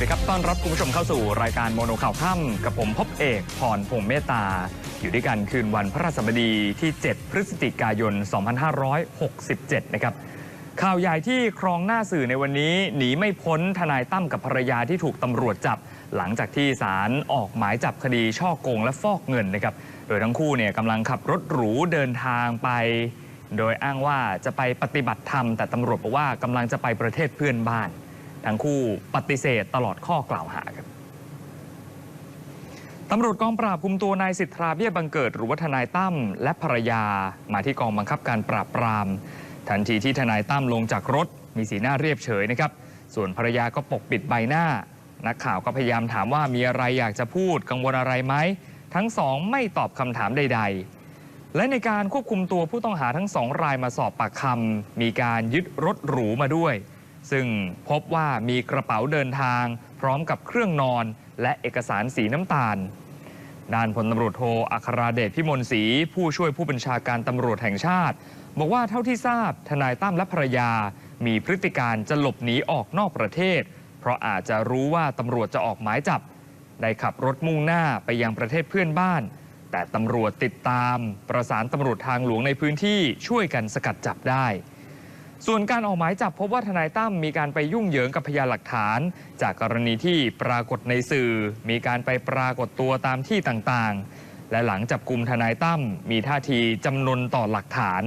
วัสดีครับ ต้อนรับคุณผู้ชมเข้าสู่รายการโมโนข่าวค่ำกับผมพบเอกพรพงเมตตา อยู่ด้วยกันคืนวันพระราชบดีที่ 7 พฤศจิกายน 2567 นะครับ ข่าวใหญ่ที่ครองหน้าสื่อในวันนี้ หนีไม่พ้นทนายตั้มกับภรรยาที่ถูกตำรวจจับ หลังจากที่ศาลออกหมายจับคดีช่อโกงและฟอกเงินนะครับ โดยทั้งคู่เนี่ยกำลังขับรถหรูเดินทางไป โดยอ้างว่าจะไปปฏิบัติธรรม แต่ตำรวจบอกว่ากำลังจะไปประเทศเพื่อนบ้าน ทั้งคู่ปฏิเสธตลอดข้อกล่าวหาครับตำรวจกองปราบคุมตัวนายสิทธาเบี้ยบังเกิด หรือว่าทนายตั้มและภรรยามาที่กองบังคับการปราบปราม ทันทีที่ทนายตั้มลงจากรถ มีสีหน้าเรียบเฉยนะครับ ส่วนภรรยาก็ปกปิดใบหน้า นักข่าวก็พยายามถามว่ามีอะไรอยากจะพูดกังวลอะไรไหม ทั้งสองไม่ตอบคำถามใด ๆ และในการควบคุมตัวผู้ต้องหาทั้งสองรายมาสอบปากคำมีการยึดรถหรูมาด้วย ซึ่งพบว่ามีกระเป๋าเดินทาง พร้อมกับเครื่องนอน และเอกสารสีน้ำตาล ด้านพลตำรวจโทอัคราเดชพิมลศรีผู้ช่วยผู้บัญชาการตำรวจแห่งชาติ บอกว่าเท่าที่ทราบทนายตั้มและภรรยา มีพฤติการจะหลบหนีออกนอกประเทศ เพราะอาจจะรู้ว่าตำรวจจะออกหมายจับ ได้ขับรถมุ่งหน้าไปยังประเทศเพื่อนบ้าน แต่ตำรวจติดตาม ประสานตำรวจทางหลวงในพื้นที่ช่วยกันสกัดจับได้ ส่วนการออกหมายจับพบว่าทนายตั้มมีการไปยุ่งเหยิงกับพยานหลักฐาน จากกรณีที่ปรากฏในสื่อ มีการไปปรากฏตัวตามที่ต่างๆ และหลังจับกลุ่มทนายตั้มมีท่าทีจำนนต่อหลักฐาน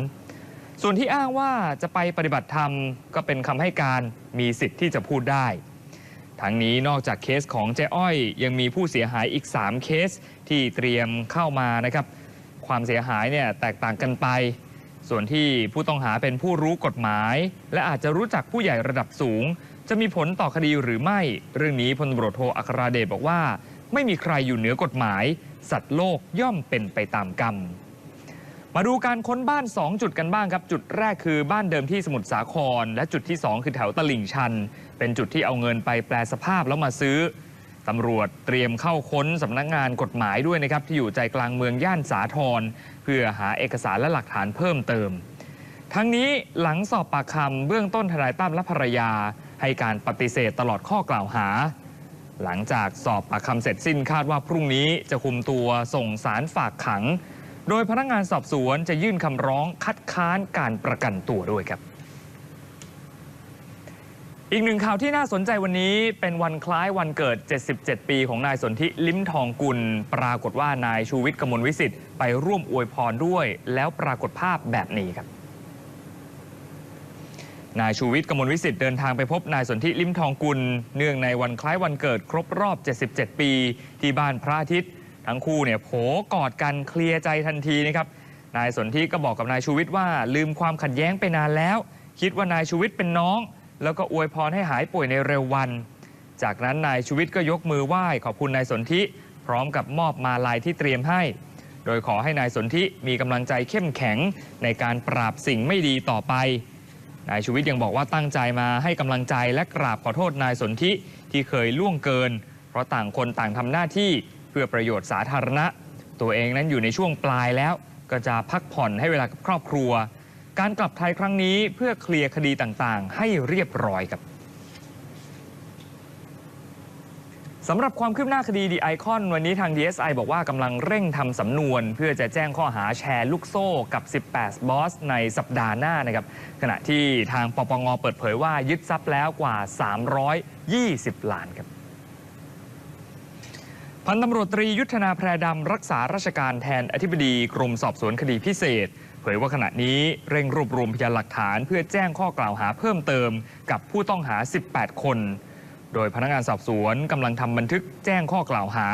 ส่วนที่อ้างว่าจะไปปฏิบัติธรรมก็เป็นคำให้การมีสิทธิ์ที่จะพูดได้ ทั้งนี้นอกจากเคสของเจ๊อ้อย ยังมีผู้เสียหายอีก 3 เคสที่เตรียมเข้ามานะครับ ความเสียหายเนี่ยแตกต่างกันไป ส่วนที่ผู้ต้องหาเป็นผู้รู้กฎหมาย และอาจจะรู้จักผู้ใหญ่ระดับสูง จะมีผลต่อคดีหรือไม่ เรื่องนี้พลตำรวจโทอัคราเดชบอกว่า ไม่มีใครอยู่เหนือกฎหมาย สัตว์โลกย่อมเป็นไปตามกรรม มาดูการค้นบ้าน 2 จุดกันบ้างครับ จุดแรกคือบ้านเดิมที่สมุทรสาคร และจุดที่ 2 คือแถวตลิ่งชัน เป็นจุดที่เอาเงินไปแปลสภาพแล้วมาซื้อ ตำรวจเตรียมเข้าค้นสำนักงานกฎหมายด้วยนะครับ ที่อยู่ใจกลางเมืองย่านสาทรเพื่อหาเอกสารและหลักฐานเพิ่มเติม ทั้งนี้หลังสอบปากคำเบื้องต้นทนายตั้มและภรรยา ให้การปฏิเสธตลอดข้อกล่าวหา หลังจากสอบปากคำเสร็จสิ้นคาดว่าพรุ่งนี้จะคุมตัวส่งสารฝากขัง โดยพนักงานสอบสวนจะยื่นคำร้องคัดค้านการประกันตัวด้วยครับ อีกหนึ่งข่าวที่น่าสนใจวันนี้เป็นวันคล้ายวันเกิด 77 ปีของนายสนธิลิ้มทองกุล ปรากฏว่านายชูวิทย์กมลวิสิทธิ์ไปร่วมอวยพรด้วย แล้วปรากฏภาพแบบนี้ครับ นายชูวิทย์กมลวิสิทธิ์เดินทางไปพบนายสนธิลิ้มทองกุล เนื่องในวันคล้ายวันเกิดครบรอบ 77 ปี ที่บ้านพระอาทิตย์ ทั้งคู่เนี่ยโผกอดกันเคลียร์ใจทันทีนะครับนายสนธิก็บอกกับนายชูวิทย์ว่าลืมความขัดแย้งไปนานแล้ว คิดว่านายชูวิทย์เป็นน้อง แล้วก็อวยพรให้หายป่วยในเร็ววัน จากนั้นนายชูวิทย์ก็ยกมือไหว้ขอบคุณนายสนธิพร้อมกับมอบมาลายที่เตรียมให้ โดยขอให้นายสนธิมีกำลังใจเข้มแข็งในการปราบสิ่งไม่ดีต่อไป นายชูวิทย์ยังบอกว่าตั้งใจมาให้กำลังใจและกราบขอโทษนายสนธิที่เคยล่วงเกิน เพราะต่างคนต่างทำหน้าที่เพื่อประโยชน์สาธารณะ ตัวเองนั้นอยู่ในช่วงปลายแล้ว ก็จะพักผ่อนให้เวลากับครอบครัว การกลับไทยครั้งนี้เพื่อเคลียร์คดีต่างๆ ให้เรียบร้อยครับสำหรับความคืบหน้าคดีดีไอคอนวันนี้ทาง DSI บอกว่ากำลังเร่งทำสำนวน เพื่อจะแจ้งข้อหาแชร์ลูกโซ่กับ 18 บอส ในสัปดาห์หน้านะครับขณะที่ทางปปงเปิดเผยว่ายึดทรัพย์แล้วกว่า 320 ล้านครับ พันตำรวจตรียุทธนาแพรดำรักษาราชการแทนอธิบดีกรมสอบสวนคดีพิเศษ เผยว่าขณะนี้เร่งรวบรวมพยานหลักฐาน เพื่อแจ้งข้อกล่าวหาเพิ่มเติม กับผู้ต้องหา 18 คน โดยพนักงานสอบสวนกำลังทำบันทึกแจ้งข้อกล่าวหา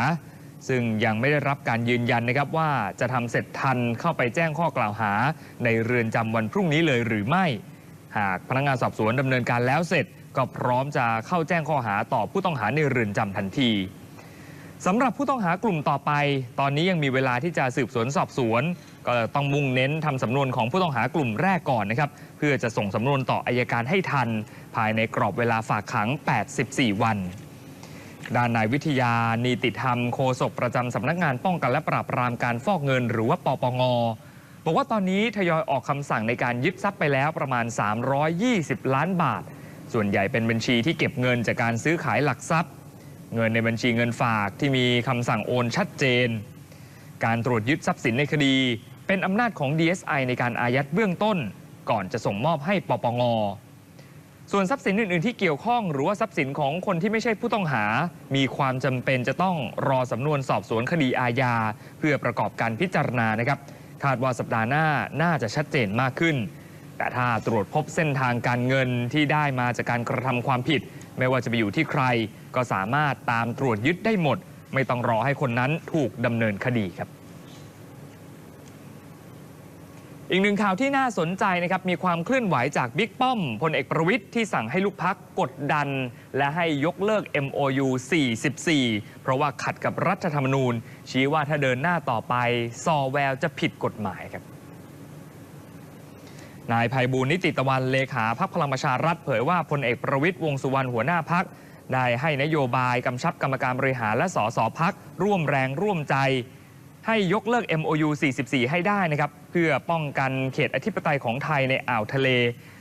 ซึ่งยังไม่ได้รับการยืนยันนะครับว่าจะทำเสร็จทันเข้าไปแจ้งข้อกล่าวหา ในเรือนจำวันพรุ่งนี้เลยหรือไม่ หากพนักงานสอบสวนดำเนินการแล้วเสร็จ ก็พร้อมจะเข้าแจ้งข้อหาต่อผู้ต้องหาในเรือนจำทันที สำหรับผู้ต้องหากลุ่มต่อไป ตอนนี้ยังมีเวลาที่จะสืบสวนสอบสวน ก็ต้องมุ่งเน้นทำสำนวนของผู้ต้องหากลุ่มแรกก่อนนะครับเพื่อจะส่งสำนวนต่ออายการให้ทัน ภายในกรอบเวลาฝากขัง 84 วันด้านนายวิทยา นีติธรรมโฆษกประจำสำนักงานป้องกันและปราบปรามการฟอกเงิน หรือว่าปปงบอกว่าตอนนี้ทยอยออกคำสั่งในการยึดทรัพย์ไปแล้วประมาณ 320 ล้านบาท ส่วนใหญ่เป็นบัญชีที่เก็บเงินจากการซื้อขายหลักทรัพย์ เงินในบัญชีเงินฝากที่มีคำสั่งโอนชัดเจน การตรวจยึดทรัพย์สินในคดี เป็นอำนาจของ DSI ในการอายัดเบื้องต้น ก่อนจะส่งมอบให้ปปงส่วนทรัพย์สินอื่น ๆ ที่เกี่ยวข้องหรือว่าทรัพย์สินของคนที่ไม่ใช่ผู้ต้องหา มีความจำเป็นจะต้องรอสำนวนสอบสวนคดีอาญาเพื่อประกอบการพิจารณานะครับ คาดว่าสัปดาห์หน้าน่าจะชัดเจนมากขึ้น แต่ถ้าตรวจพบเส้นทางการเงินที่ได้มาจากการกระทำความผิด ไม่ว่าจะไปอยู่ที่ใครก็สามารถตามตรวจยึดได้หมด ไม่ต้องรอให้คนนั้นถูกดำเนินคดีครับอีกหนึ่งข่าวที่น่าสนใจนะครับมีความเคลื่อนไหวจากบิ๊กป้อมพลเอกประวิทย์ที่สั่งให้ลูกพักกดดัน และให้ยกเลิก MOU 44 เพราะว่าขัดกับรัฐธรรมนูญ ชี้ว่าถ้าเดินหน้าต่อไปซอแววจะผิดกฎหมายครับ นายภัยบูลนิติตะวันเลขาพักพลังประชารัฐเผยว่าพลเอกประวิทย์วงสุวรรณหัวหน้าพักได้ให้นโยบายกำชับกรรมการบริหารและสสพักร่วมแรงร่วมใจ ให้ยกเลิก MOU 44 ให้ได้นะครับเพื่อป้องกันเขตอธิปไตยของไทยในอ่าวทะเล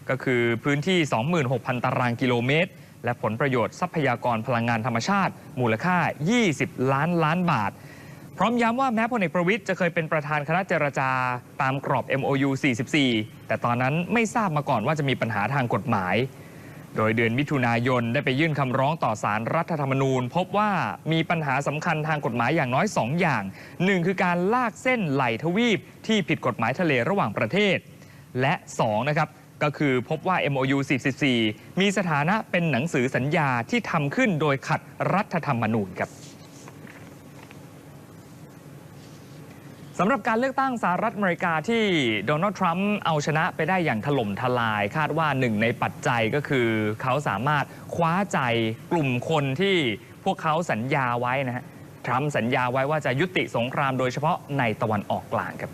ก็คือพื้นที่ 26,000 ตารางกิโลเมตร และผลประโยชน์ทรัพยากรพลังงานธรรมชาติ มูลค่า 20 ล้านล้านบาท พร้อมย้ำว่าแม้พลเอกประวิทย์จะเคยเป็นประธานคณะเจรจาตามกรอบ MOU 44 แต่ตอนนั้นไม่ทราบมาก่อนว่าจะมีปัญหาทางกฎหมาย โดยเดือนมิถุนายนได้ไปยื่นคำร้องต่อสารรัฐธรรมนูญ พบว่ามีปัญหาสำคัญทางกฎหมายอย่างน้อย 2 อย่าง 1 คือการลากเส้นไหลทวีปที่ผิดกฎหมายทะเลระหว่างประเทศ และ2นะครับก็คือพบว่า MOU 44 มีสถานะเป็นหนังสือสัญญาที่ทำขึ้นโดยขัดรัฐธรรมนูญครับ สำหรับการเลือกตั้งสหรัฐอเมริกาที่โดนัลด์ทรัมป์เอาชนะไปได้อย่างถล่มทลาย คาดว่าหนึ่งในปัจจัยก็คือ เขาสามารถคว้าใจกลุ่มคนที่พวกเขาสัญญาไว้นะฮะทรัมป์สัญญาไว้ว่าจะยุติสงครามโดยเฉพาะในตะวันออกกลางครับ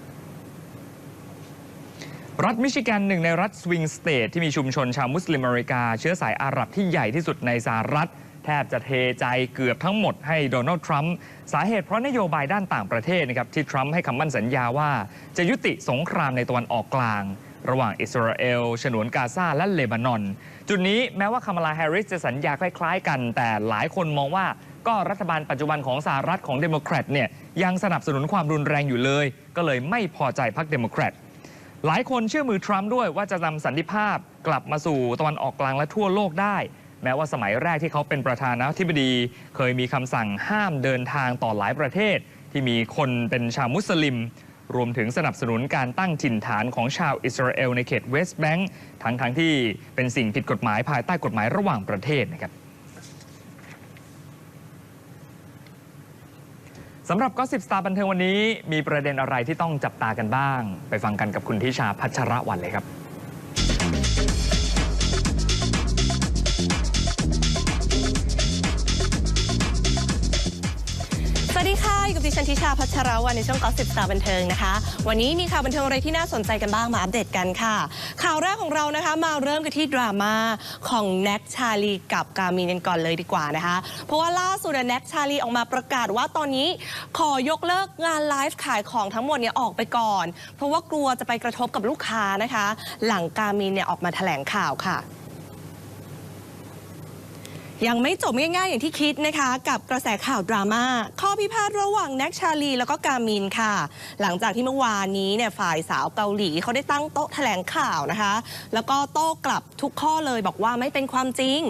รัฐมิชิแกนหนึ่งในรัฐสวิงสเตทที่มีชุมชนชาวมุสลิมอเมริกา เชื้อสายอาหรับที่ใหญ่ที่สุดในสหรัฐ แทบจะเทใจเกือบทั้งหมดให้โดนัลด์ทรัมป์สาเหตุเพราะนโยบายด้านต่างประเทศนะครับที่ทรัมป์ให้คำมั่นสัญญาว่า จะยุติสงครามในตะวันออกกลาง ระหว่างอิสราเอล ฉนวนกาซาและเลบานอน จุดนี้แม้ว่าคามาลาแฮร์ริสจะสัญญาคล้ายๆ กัน แต่หลายคนมองว่าก็รัฐบาลปัจจุบันของสหรัฐของเดโมแครตเนี่ยยังสนับสนุนความรุนแรงอยู่เลย ก็เลยไม่พอใจพรรคเดโมแครตหลายคนเชื่อมือทรัมป์ด้วยว่าจะนำสันติภาพกลับมาสู่ตะวันออกกลางและทั่วโลกได้ แม้ว่าสมัยแรกที่เขาเป็นประธานาธิบดี เคยมีคำสั่งห้ามเดินทางต่อหลายประเทศ ที่มีคนเป็นชาวมุสลิม รวมถึงสนับสนุนการตั้งถิ่นฐานของชาวอิสราเอลในเขตเวสต์แบงก์ทั้งทั้งๆที่เป็นสิ่งผิดกฎหมายภายใต้กฎหมายระหว่างประเทศนะครับสำหรับก็สิบสตาร์บันเทิงวันนี้ มีประเด็นอะไรที่ต้องจับตากันบ้าง ไปฟังกันกับคุณทิชาพัชระวันเลยครับ ทิชาพัชรวันในช่วงกอสิบตาบันเทิงนะคะ วันนี้มีข่าวบันเทิงอะไรที่น่าสนใจกันบ้างมาอัปเดตกันค่ะ ข่าวแรกของเรานะคะมาเริ่มกันที่ดราม่าของแน็กชาลีกับกามีนกันก่อนเลยดีกว่านะคะ เพราะว่าล่าสุดแน็กชาลีออกมาประกาศว่าตอนนี้ขอยกเลิกงานไลฟ์ขายของทั้งหมดเนี่ยออกไปก่อน เพราะว่ากลัวจะไปกระทบกับลูกค้านะคะ หลังกามีนเนี่ยออกมาแถลงข่าวค่ะ ยังไม่จบง่ายๆ อย่างที่คิดนะคะ กับกระแสข่าวดราม่าข้อพิพาทระหว่างแน็กชาลี แล้วก็กามินค่ะ หลังจากที่เมื่อวานนี้เนี่ยฝ่ายสาวเกาหลีเขาได้ตั้งโต๊ะแถลงข่าวนะคะ แล้วก็โต้กลับทุกข้อเลยบอกว่าไม่เป็นความจริง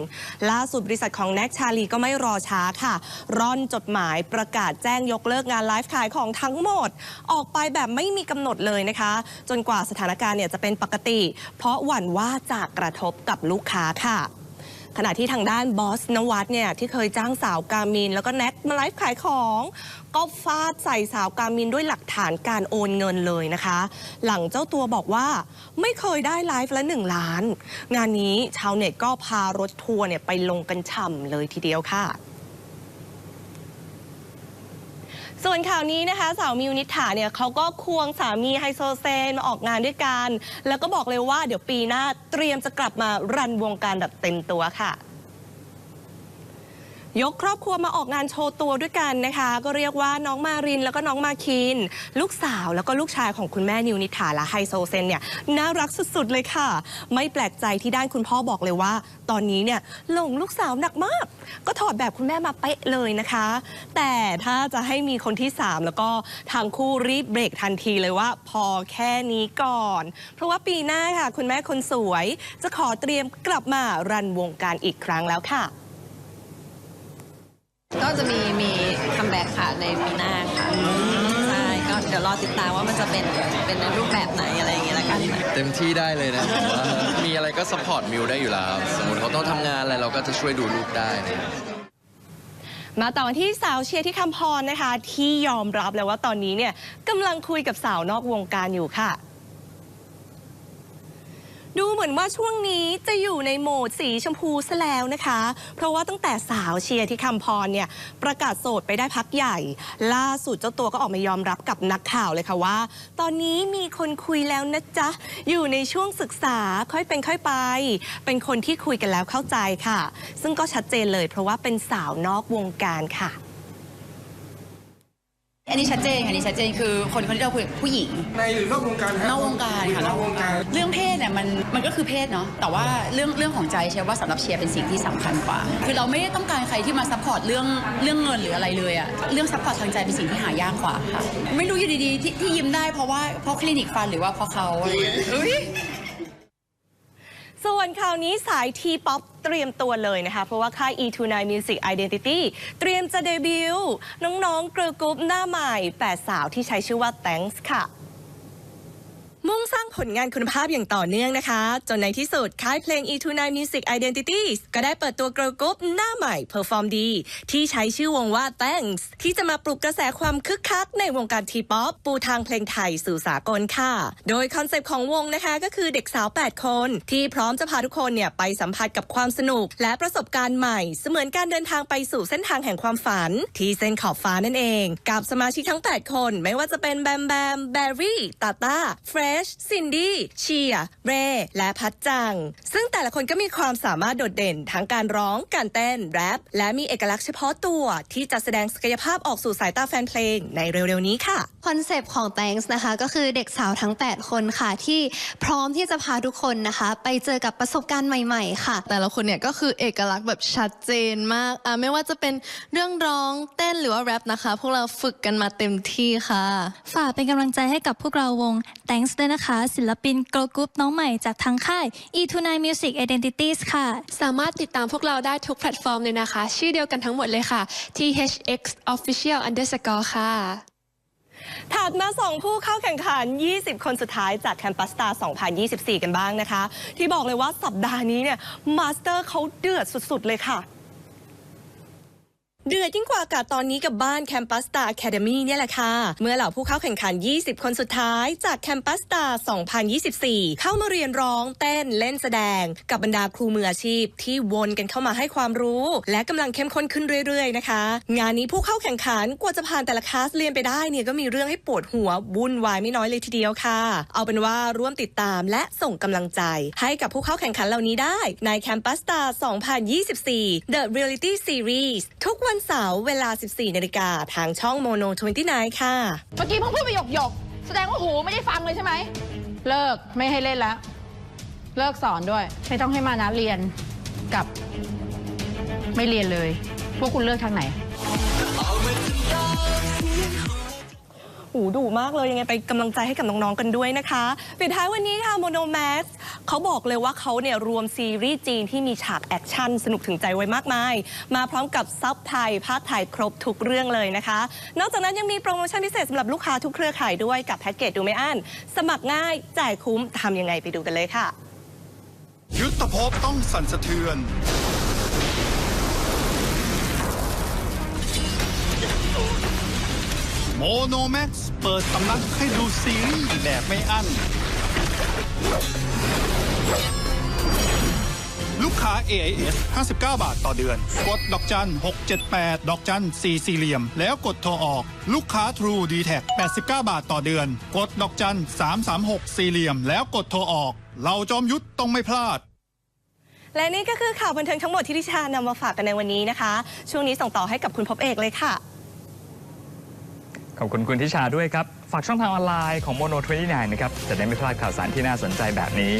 ล่าสุดบริษัทของแน็กชาลีก็ไม่รอช้าค่ะ ร่อนจดหมายประกาศแจ้งยกเลิกงานไลฟ์ขายของทั้งหมด ออกไปแบบไม่มีกำหนดเลยนะคะ จนกว่าสถานการณ์เนี่ยจะเป็นปกติ เพราะหวั่นว่าจะกระทบกับลูกค้าค่ะ ขณะที่ทางด้านบอสนวัตเนี่ยที่เคยจ้างสาวกามิน แล้วก็แน็กมาไลฟ์ขายของ ก็ฟาดใส่สาวกามินด้วยหลักฐานการโอนเงินเลยนะคะ หลังเจ้าตัวบอกว่าไม่เคยได้ไลฟ์ละหนึ่งล้าน งานนี้ชาวเน็ตก็พารถทัวร์เนี่ยไปลงกันฉ่ำเลยทีเดียวค่ะ ส่วนข่าวนี้นะคะสาวมิวนิษฐาเนี่ยเขาก็ควงสามีไฮโซเซนมาออกงานด้วยกัน แล้วก็บอกเลยว่าเดี๋ยวปีหน้าเตรียมจะกลับมารันวงการแบบเต็มตัวค่ะ ยกครอบครัวมาออกงานโชว์ตัวด้วยกันนะคะ ก็เรียกว่าน้องมารินแล้วก็น้องมาคิน ลูกสาวแล้วก็ลูกชายของคุณแม่นิวนิถาและไฮโซเซนเนี่ยน่ารักสุดๆเลยค่ะ ไม่แปลกใจที่ด้านคุณพ่อบอกเลยว่า ตอนนี้เนี่ยหลงลูกสาวหนักมาก ก็ถอดแบบคุณแม่มาเป๊ะเลยนะคะ แต่ถ้าจะให้มีคนที่ 3 แล้วก็ทางคู่รีบเบรกทันทีเลยว่า พอแค่นี้ก่อน เพราะว่าปีหน้าค่ะ คุณแม่คนสวย จะขอเตรียมกลับมารันวงการอีกครั้งแล้วค่ะ ก็จะมีมีคัมแบ็กค่ะในปีหน้าค่ะใช่ก็เดี๋ยวรอติดตามว่ามันจะเป็นเป็นในรูปแบบไหนอะไรอย่างเงี้ยละกันค่ะ เต็มที่ได้เลยนะผมว่ามีอะไรก็สปอร์ตมิวได้อยู่แล้วสมมติเขาต้องทำงานอะไรเราก็จะช่วยดูลูกได้อะไรอย่างเงี้ยมาต่อกันที่สาวเชียร์ที่คำพรนะคะ ที่ยอมรับแล้วว่าตอนนี้เนี่ยกำลังคุยกับสาวนอกวงการอยู่ค่ะ ดูเหมือนว่าช่วงนี้จะอยู่ในโหมดสีชมพูซะแล้วนะคะ เพราะว่าตั้งแต่สาวเชียร์ที่คำพรเนี่ยประกาศโสดไปได้พักใหญ่ ล่าสุดเจ้าตัวก็ออกมายอมรับกับนักข่าวเลยค่ะว่า ตอนนี้มีคนคุยแล้วนะจ๊ะ อยู่ในช่วงศึกษาค่อยเป็นค่อยไป เป็นคนที่คุยกันแล้วเข้าใจค่ะ ซึ่งก็ชัดเจนเลยเพราะว่าเป็นสาวนอกวงการค่ะ อันนี้ชัดเจนค่ะอันนี้ชัดเจนคือคนคนที่เราคุยกับผู้หญิง ในหรือนอกวงการครับนอกวงการค่ะนอกวงการ เรื่องเพศเนี่ยมันมันก็คือเพศเนาะแต่ว่าเรื่องเรื่องของใจเชื่อว่าสำหรับเชียร์เป็นสิ่งที่สำคัญกว่า คือเราไม่ได้ต้องการใครที่มาซัพพอร์ตเรื่องเรื่องเงินหรืออะไรเลยอะเรื่องซัพพอร์ตทางใจเป็นสิ่งที่หายากกว่าค่ะไม่รู้อยู่ดีๆที่ที่ยิ้มได้เพราะว่าเพราะคลินิกฟันหรือว่าเพราะเขาอะไรอย่างเงี้ยอุ๊ย ส่วนข่าวนี้สายทีป๊อปเตรียมตัวเลยนะคะ เพราะว่าค่าย E29 Music Identity เตรียมจะเดบิวต์น้องๆเกิร์ลกรุ๊ปหน้าใหม่แปดสาวที่ใช้ชื่อว่า Thanks ค่ะ มุ่งสร้างผลงานคุณภาพอย่างต่อเนื่องนะคะ จนในที่สุดค่ายเพลง E29 Music Identities ก็ได้เปิดตัวเกรกรุ๊ปหน้าใหม่เพอร์ฟอร์มดี ที่ใช้ชื่อวงว่า Thanks ที่จะมาปลุกกระแสความคึกคักในวงการทีป๊อปปูทางเพลงไทยสู่สากลค่ะ โดยคอนเซปต์ของวงนะคะก็คือเด็กสาว 8 คน ที่พร้อมจะพาทุกคนเนี่ยไปสัมผัสกับความสนุก และประสบการณ์ใหม่ เสมือนการเดินทางไปสู่เส้นทางแห่งความฝัน ที่เส้นขอบฟ้านั่นเอง กับสมาชิกทั้ง 8 คน ไม่ว่าจะเป็นแบมแบมแบร์รี่ตาตาเฟรชซินดี้เชียเรและพัดจัง ซึ่งแต่ละคนก็มีความสามารถโดดเด่นทั้งการร้อง การเต้น แรป และมีเอกลักษณ์เฉพาะตัวที่จะแสดงศักยภาพออกสู่สายตาแฟนเพลงในเร็วๆนี้ค่ะ คอนเซปต์ของ Thanks นะคะ ก็คือเด็กสาวทั้ง 8 คนค่ะ ที่พร้อมที่จะพาทุกคนนะคะ ไปเจอกับประสบการณ์ใหม่ ๆ ค่ะ แต่ละคนเนี่ยก็คือเอกลักษณ์แบบชัดเจนมากอะไม่ว่าจะเป็นเรื่องร้องเต้นหรือว่าแรปนะคะ พวกเราฝึกกันมาเต็มที่ค่ะ ฝากเป็นกำลังใจให้กับพวกเราวง Thanks ด้วยนะคะ ศิลปินโกลกรุ๊ปน้องใหม่จากทางค่าย E29 Music Identities ค่ะ สามารถติดตามพวกเราได้ทุกแพลตฟอร์มเลยนะคะ ชื่อเดียวกันทั้งหมดเลยค่ะ THX Official Underscore ค่ะถัดมาส่งผู้เข้าแข่งขัน 20 คนสุดท้ายจากแคมปัสตา2024 กันบ้างนะคะ ที่บอกเลยว่าสัปดาห์นี้เนี่ยมาสเตอร์เขาเดือดสุด ๆ เลยค่ะ เดือดยิ่งกว่าอากาศตอนนี้กับบ้านแคมปัสตาอะคเดมี่เนี่ยแหละค่ะ เมื่อเหล่าผู้เข้าแข่งขัน 20 คนสุดท้ายจากแคมปัสตา2024 เข้ามาเรียนร้องเต้นเล่นแสดง กับบรรดาครูมืออาชีพ ที่วนกันเข้ามาให้ความรู้ และกำลังเข้มข้นขึ้นเรื่อยๆนะคะ งานนี้ผู้เข้าแข่งขันกว่าจะผ่านแต่ละคลาสเรียนไปได้เนี่ยก็มีเรื่องให้ปวดหัววุ่นวายไม่น้อยเลยทีเดียวค่ะ เอาเป็นว่าร่วมติดตามและส่งกำลังใจ ให้กับผู้เข้าแข่งขันเหล่านี้ได้ในแคมปัสตา2024 The Reality Series ทุกวันเสาร์เวลา 14นาฬิกาทางช่องโมโน29ค่ะ เมื่อกี้เพิ่งพูดไปหยกหยกๆแสดงว่าหูไม่ได้ฟังเลยใช่ไหม เลิกไม่ให้เล่นแล้ว เลิกสอนด้วย ไม่ต้องให้มานะเรียนกับ ไม่เรียนเลย พวกคุณเลือกทางไหน หูดุมากเลยยังไงไปกำลังใจให้กับน้อง ๆ กันด้วยนะคะ ปิดท้ายวันนี้ค่ะโมโนแมส เขาบอกเลยว่าเขาเนี่ยรวมซีรีส์จีนที่มีฉากแอคชั่นสนุกถึงใจไว้มากมาย มาพร้อมกับซับไทยภาคไทยครบทุกเรื่องเลยนะคะ นอกจากนั้นยังมีโปรโมชั่นพิเศษสำหรับลูกค้าทุกเครือข่ายด้วยกับแพ็กเกจดูไม่อั้นสมัครง่ายจ่ายคุ้มทำยังไงไปดูกันเลยค่ะ ยุทธภพต้องสั่นสะเทือน โมโนแม็กซ์เปิดสำนักให้ดูซีรีส์แบบไม่อั้น ลูกค้า AIS 59 บาทต่อเดือน กดดอกจัน 678 ดอกจัน4สี่เหลี่ยม แล้วกดโทรออก ลูกค้า True d t a c 89 บาทต่อเดือน กดดอกจัน 336 สี่เหลี่ยม แล้วกดโทรออก เราจอมยุทธต้องไม่พลาดและนี่ก็คือข่าวบันเทิงทั้งหมดที่ทิชานำมาฝากกันในวันนี้นะคะ ช่วงนี้ส่งต่อให้กับคุณพบเอกเลยค่ะ ขอบคุณคุณทิชาด้วยครับ ฝากช่องทางออนไลน์ของโมโน29นะครับ จะได้ไม่พลาดข่าวสารที่น่าสนใจแบบนี้